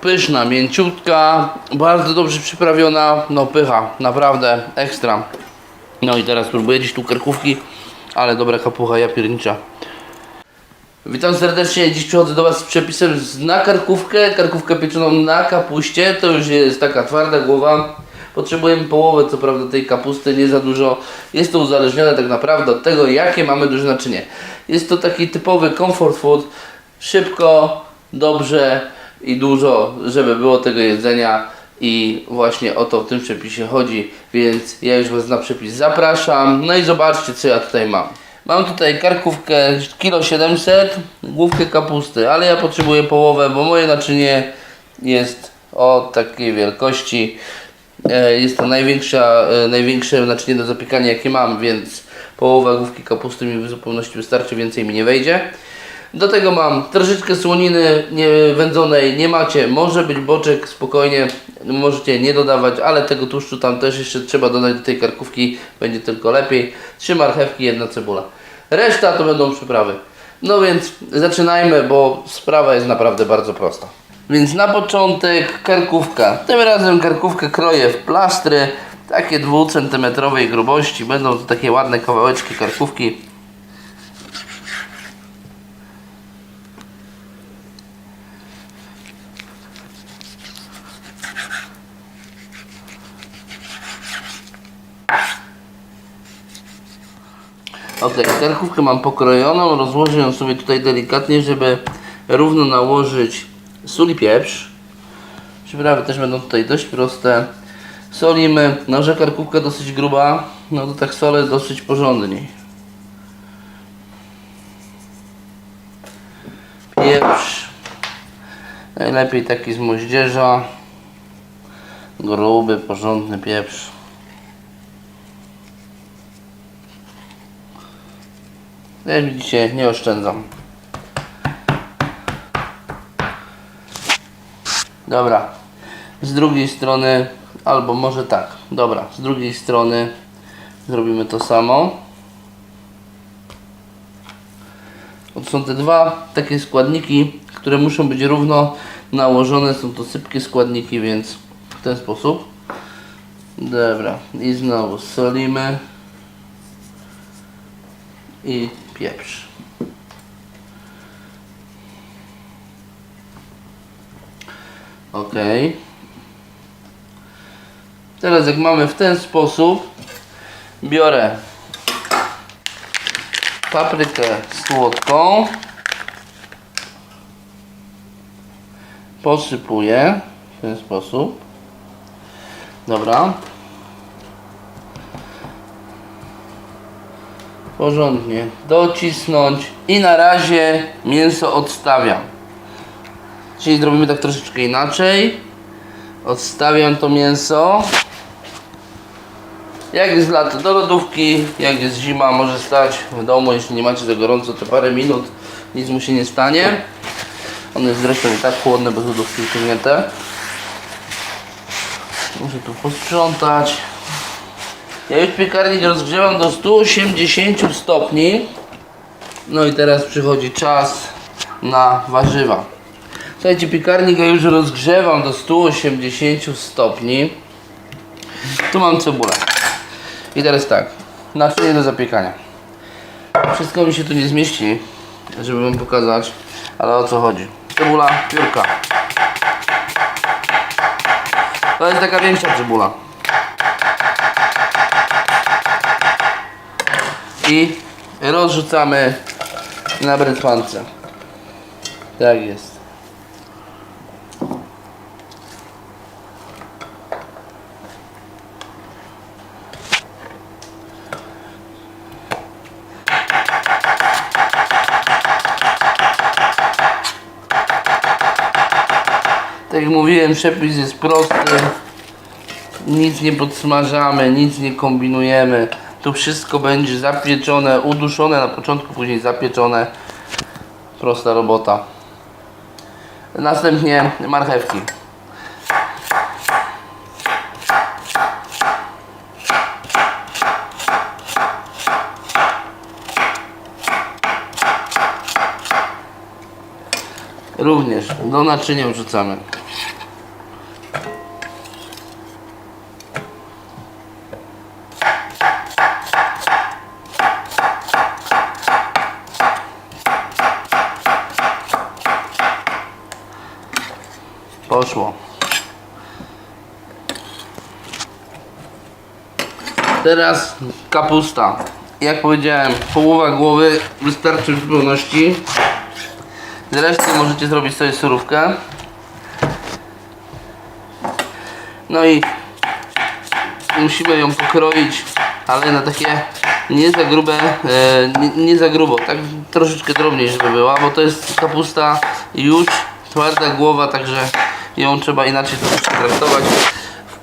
pyszna, mięciutka, bardzo dobrze przyprawiona, no pycha, naprawdę ekstra. No i teraz próbuję dziś tu karkówki, ale dobra kapucha, ja piernicza. Witam serdecznie, dziś przychodzę do Was z przepisem na karkówkę, karkówkę pieczoną na kapuście, to już jest taka twarda głowa. Potrzebujemy połowę, co prawda, tej kapusty, nie za dużo. Jest to uzależnione tak naprawdę od tego, jakie mamy duże naczynie. Jest to taki typowy comfort food, szybko, dobrze i dużo, żeby było tego jedzenia. I właśnie o to w tym przepisie chodzi, więc ja już Was na przepis zapraszam. No i zobaczcie, co ja tutaj mam. Mam tutaj karkówkę kilo 700, główkę kapusty, ale ja potrzebuję połowę, bo moje naczynie jest o takiej wielkości. E, Jest to największa, e, największe naczynie do zapiekania jakie mam, więc połowa główki kapusty mi w zupełności wystarczy, więcej mi nie wejdzie. Do tego mam troszeczkę słoniny nie, wędzonej, nie macie, może być boczek, spokojnie, możecie nie dodawać, ale tego tłuszczu tam też jeszcze trzeba dodać do tej karkówki, będzie tylko lepiej. Trzy marchewki, jedna cebula. Reszta to będą przyprawy. No więc zaczynajmy, bo sprawa jest naprawdę bardzo prosta. Więc na początek karkówka. Tym razem karkówkę kroję w plastry, takie 2 cm grubości. Będą to takie ładne kawałeczki karkówki. Ok, karkówkę mam pokrojoną, rozłożę ją sobie tutaj delikatnie, żeby równo nałożyć sól i pieprz. Przyprawy też będą tutaj dość proste. Solimy, no że karkówka dosyć gruba, no to tak solę dosyć porządniej. Pieprz, najlepiej taki z moździerza, gruby, porządny pieprz. Jak widzicie, nie oszczędzam. Dobra. Z drugiej strony, albo może tak. Dobra, z drugiej strony zrobimy to samo. To są te dwa takie składniki, które muszą być równo nałożone. Są to sypkie składniki, więc w ten sposób. Dobra, i znowu solimy i pieprz. Ok. Teraz jak mamy w ten sposób, biorę paprykę słodką, posypuję w ten sposób. Dobra. Porządnie docisnąć i na razie mięso odstawiam. Czyli zrobimy tak troszeczkę inaczej. Odstawiam to mięso. Jak jest lato do lodówki, jak jest zima może stać w domu, jeśli nie macie za gorąco to parę minut, nic mu się nie stanie. On jest zresztą i tak chłodny, bo z lodówki wyciągnięte. Muszę tu posprzątać. Ja już piekarnik rozgrzewam do 180 stopni. No i teraz przychodzi czas na warzywa. Słuchajcie, piekarnik ja już rozgrzewam do 180 stopni. Tu mam cebulę. I teraz tak, naczynie do zapiekania. Wszystko mi się tu nie zmieści, żeby wam pokazać, ale o co chodzi. Cebula, piórka. To jest taka większa cebula. I rozrzucamy na brytwance. Tak jest. Tak jak mówiłem, przepis jest prosty. Nic nie podsmażamy, nic nie kombinujemy. Tu wszystko będzie zapieczone, uduszone na początku, później zapieczone. Prosta robota. Następnie marchewki. Również do naczynia wrzucamy. Teraz kapusta. Jak powiedziałem, połowa głowy wystarczy w zupełności. Z reszty możecie zrobić sobie surówkę. No i musimy ją pokroić, ale na takie nie za grube, e, nie, nie za grubo, tak troszeczkę drobniej, żeby była, bo to jest kapusta już twarda głowa, także ją trzeba inaczej troszeczkę traktować.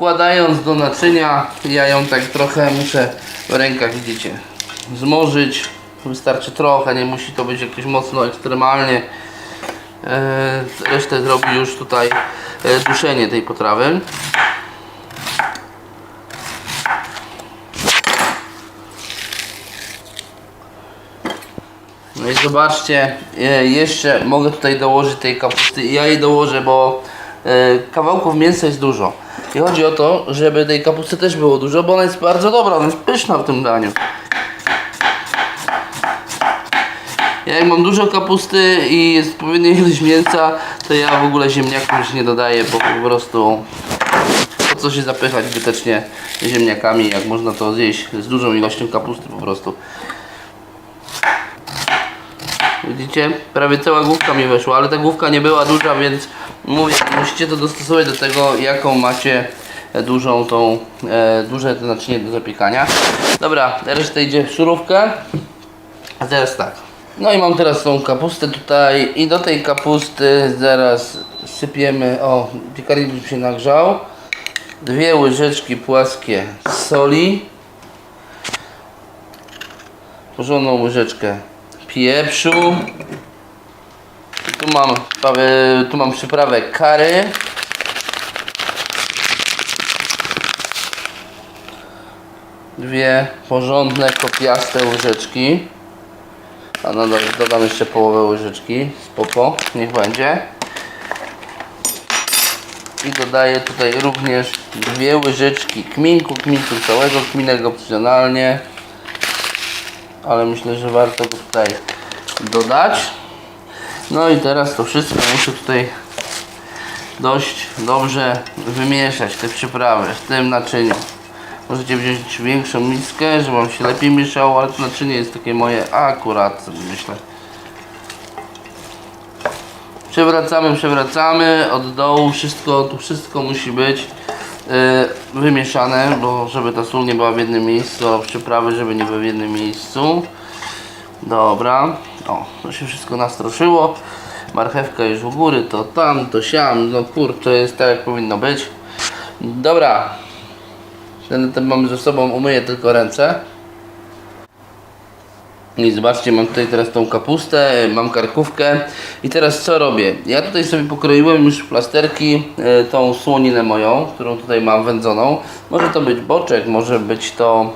Wkładając do naczynia, ja ją tak trochę muszę w rękach, widzicie, zmorzyć. Wystarczy trochę, nie musi to być jakieś mocno ekstremalnie. E, resztę zrobi już tutaj e, duszenie tej potrawy. No i zobaczcie, e, jeszcze mogę tutaj dołożyć tej kapusty. Ja jej dołożę, bo kawałków mięsa jest dużo. I chodzi o to, żeby tej kapusty też było dużo, bo ona jest bardzo dobra, ona jest pyszna w tym daniu. Ja jak mam dużo kapusty i jest odpowiednia ilość mięsa, to ja w ogóle ziemniaków już nie dodaję, bo po prostu po co się zapychać zbytecznie ziemniakami, jak można to zjeść z dużą ilością kapusty po prostu. Widzicie? Prawie cała główka mi weszła, ale ta główka nie była duża, więc mówię, musicie to dostosować do tego, jaką macie dużą tą, e, duże to naczynie do zapiekania. Dobra, reszta idzie w surówkę. A teraz tak. No i mam teraz tą kapustę tutaj i do tej kapusty zaraz sypiemy, o, piekarnik się nagrzał. Dwie łyżeczki płaskie soli. Porządną łyżeczkę pieprzu. Tu mam, tu mam przyprawę kary. Dwie porządne, kopiaste łyżeczki. A no, dodam jeszcze połowę łyżeczki. Spoko, niech będzie. I dodaję tutaj również dwie łyżeczki kminku, kminku całego, kminek opcjonalnie ale myślę, że warto go tutaj dodać. No i teraz to wszystko muszę tutaj dość dobrze wymieszać te przyprawy w tym naczyniu. Możecie wziąć większą miskę, żeby wam się lepiej mieszało, ale to naczynie jest takie moje akurat, myślę. Przewracamy, przewracamy od dołu, wszystko, tu wszystko musi być wymieszane, bo żeby ta sól nie była w jednym miejscu, a przyprawy, żeby nie były w jednym miejscu. Dobra, o, to się wszystko nastroszyło. Marchewka już u góry, to tam, to siam, no kurczę, jest tak jak powinno być. Dobra, ten, ten mamy ze sobą, umyję tylko ręce. I zobaczcie, mam tutaj teraz tą kapustę, mam karkówkę i teraz co robię? Ja tutaj sobie pokroiłem już w plasterki e, tą słoninę moją, którą tutaj mam wędzoną. Może to być boczek, może być to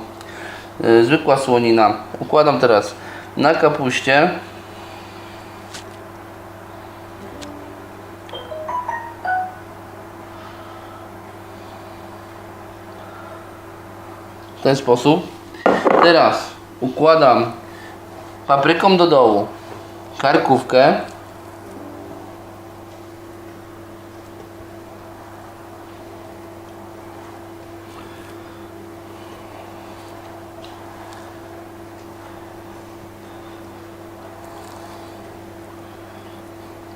e, zwykła słonina. Układam teraz na kapuście. W ten sposób. Teraz układam papryką do dołu. Karkówkę.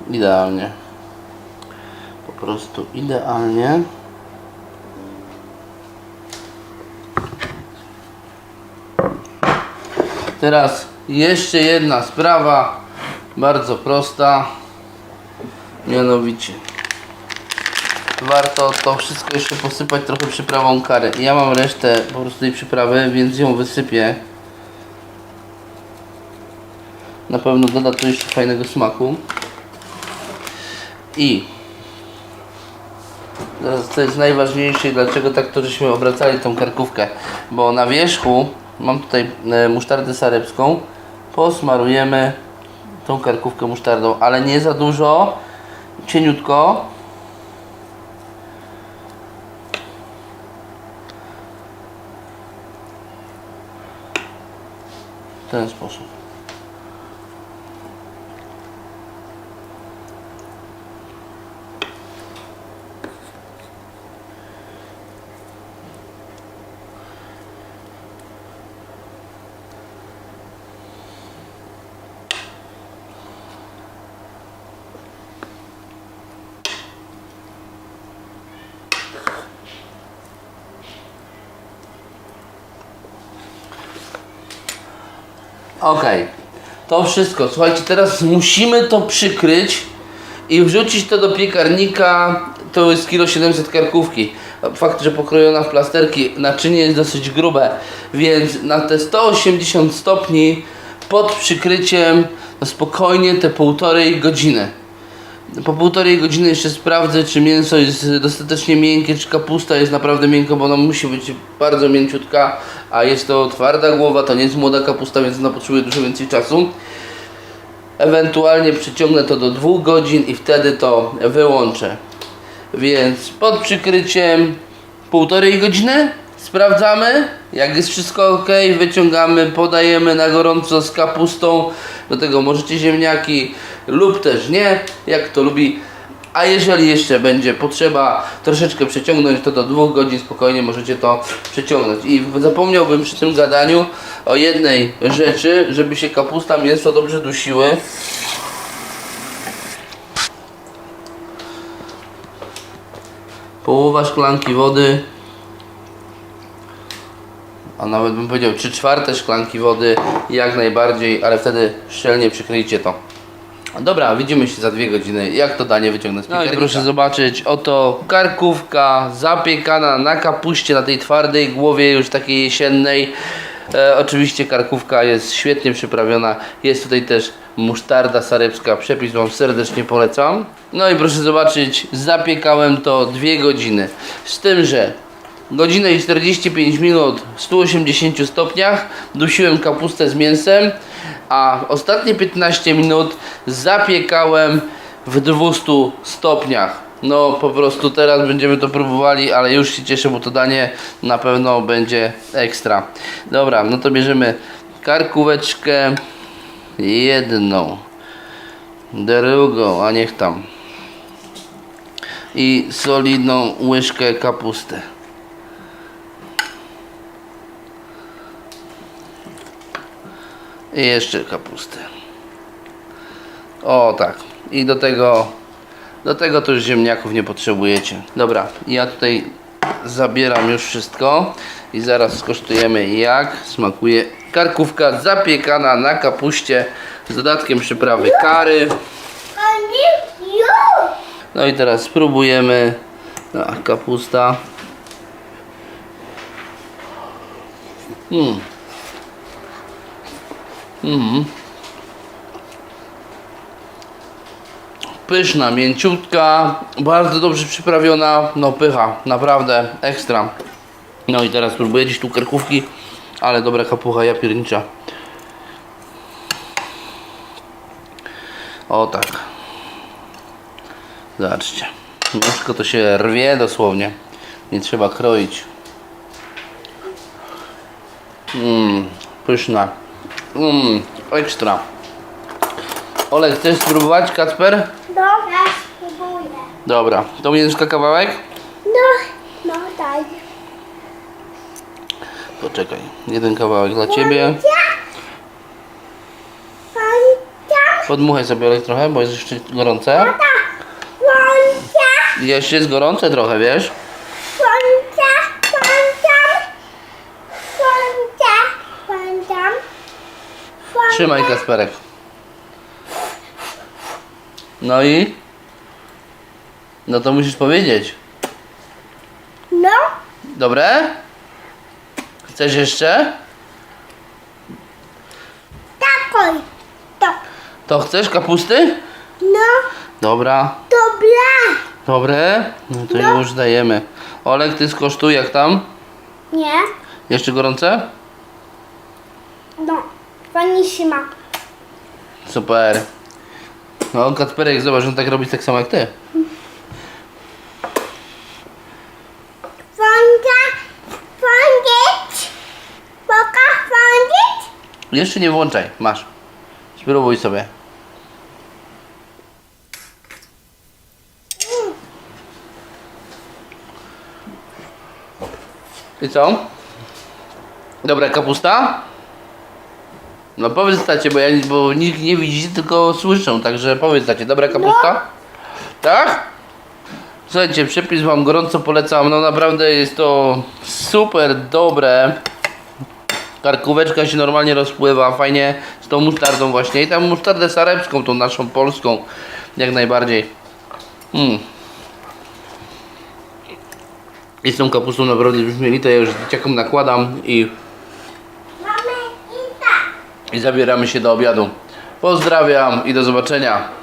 Idealnie. Po prostu idealnie. Teraz jeszcze jedna sprawa, bardzo prosta, mianowicie warto to wszystko jeszcze posypać trochę przyprawą kary. Ja mam resztę po prostu tej przyprawy, więc ją wysypię. Na pewno doda to jeszcze fajnego smaku. I Teraz co jest najważniejsze i dlaczego tak to żeśmy obracali tą karkówkę. Bo na wierzchu mam tutaj e, musztardę sarepską. Posmarujemy tą karkówkę musztardą, ale nie za dużo. Cieniutko. W ten sposób. Okej, to wszystko. Słuchajcie, teraz musimy to przykryć i wrzucić to do piekarnika. To jest kilo 700 karkówki. Fakt, że pokrojona w plasterki, naczynie jest dosyć grube, więc na te 180 stopni pod przykryciem no spokojnie te półtorej godziny. Po półtorej godziny jeszcze sprawdzę, czy mięso jest dostatecznie miękkie, czy kapusta jest naprawdę miękka, bo ona musi być bardzo mięciutka, a jest to twarda głowa, to nie jest młoda kapusta, więc ona potrzebuje dużo więcej czasu. Ewentualnie przyciągnę to do dwóch godzin i wtedy to wyłączę. Więc pod przykryciem półtorej godziny sprawdzamy. Jak jest wszystko ok, wyciągamy, podajemy na gorąco z kapustą. Do tego możecie ziemniaki lub też nie, jak to lubi. A jeżeli jeszcze będzie potrzeba troszeczkę przeciągnąć, to do dwóch godzin spokojnie możecie to przeciągnąć. I zapomniałbym przy tym gadaniu o jednej rzeczy, żeby się kapusta, mięso dobrze dusiły. Połowa szklanki wody, a nawet bym powiedział 3 czwarte szklanki wody, jak najbardziej, ale wtedy szczelnie przykryjcie to. Dobra, widzimy się za dwie godziny, jak to danie wyciągnę z No i proszę zobaczyć, oto karkówka zapiekana na kapuście, na tej twardej głowie już takiej jesiennej. E, oczywiście karkówka jest świetnie przyprawiona, jest tutaj też musztarda sarybska, przepis Wam serdecznie polecam. No i proszę zobaczyć, zapiekałem to dwie godziny, z tym, że godzinę i 45 minut w 180 stopniach dusiłem kapustę z mięsem, a ostatnie 15 minut zapiekałem w 200 stopniach. No po prostu teraz będziemy to próbowali, ale już się cieszę, bo to danie na pewno będzie ekstra. Dobra, no to bierzemy karkóweczkę jedną, drugą, a niech tam i solidną łyżkę kapusty. I jeszcze kapustę. O tak. I do tego do tego to już ziemniaków nie potrzebujecie. Dobra, ja tutaj zabieram już wszystko i zaraz skosztujemy jak smakuje karkówka zapiekana na kapuście z dodatkiem przyprawy kary. No i teraz spróbujemy. No, kapusta. Mm. Mm. Pyszna, mięciutka, bardzo dobrze przyprawiona, no pycha, naprawdę ekstra. No i teraz spróbuję gdzieś tu karkówki, ale dobra kapucha ja piernicza. O tak. Zobaczcie. Nóżko to się rwie dosłownie. Nie trzeba kroić. Mmm, pyszna. Mmm, ekstra. Olek, chcesz spróbować, Kacper? Dobra, spróbuję. Dobra, to będziesz kawałek? No, no daj. Poczekaj, jeden kawałek dla Ciebie. Podmuchaj sobie Olek trochę, bo jest jeszcze gorące. Jeszcze jest gorące trochę, wiesz? Trzymaj Kasperek. No i? No to musisz powiedzieć. No, Dobre? Chcesz jeszcze? takoj. To, To chcesz kapusty? no, Dobra. dobra. Dobre? No to No. już dajemy. Olek, ty skosztuj jak tam? Nie, Jeszcze gorące? no, vanissima. Super. No, Kacperek, zobacz, on tak robi tak samo jak ty. Boka wądzić. Jeszcze nie włączaj, masz. Spróbuj sobie. I co? Dobra kapusta? No powiedz tacie, bo, ja, bo nikt nie widzi, tylko słyszą, także powiedz tacie, dobra kapusta? Tak? Słuchajcie, przepis wam gorąco polecam, no naprawdę jest to super dobre. Karkóweczka się normalnie rozpływa, fajnie z tą musztardą właśnie. I tam musztardę sarebską, tą naszą polską, jak najbardziej. Mm. I z tą kapustą naprawdę wyśmienite, ja już dzieciakom nakładam i. i zabieramy się do obiadu. Pozdrawiam i do zobaczenia.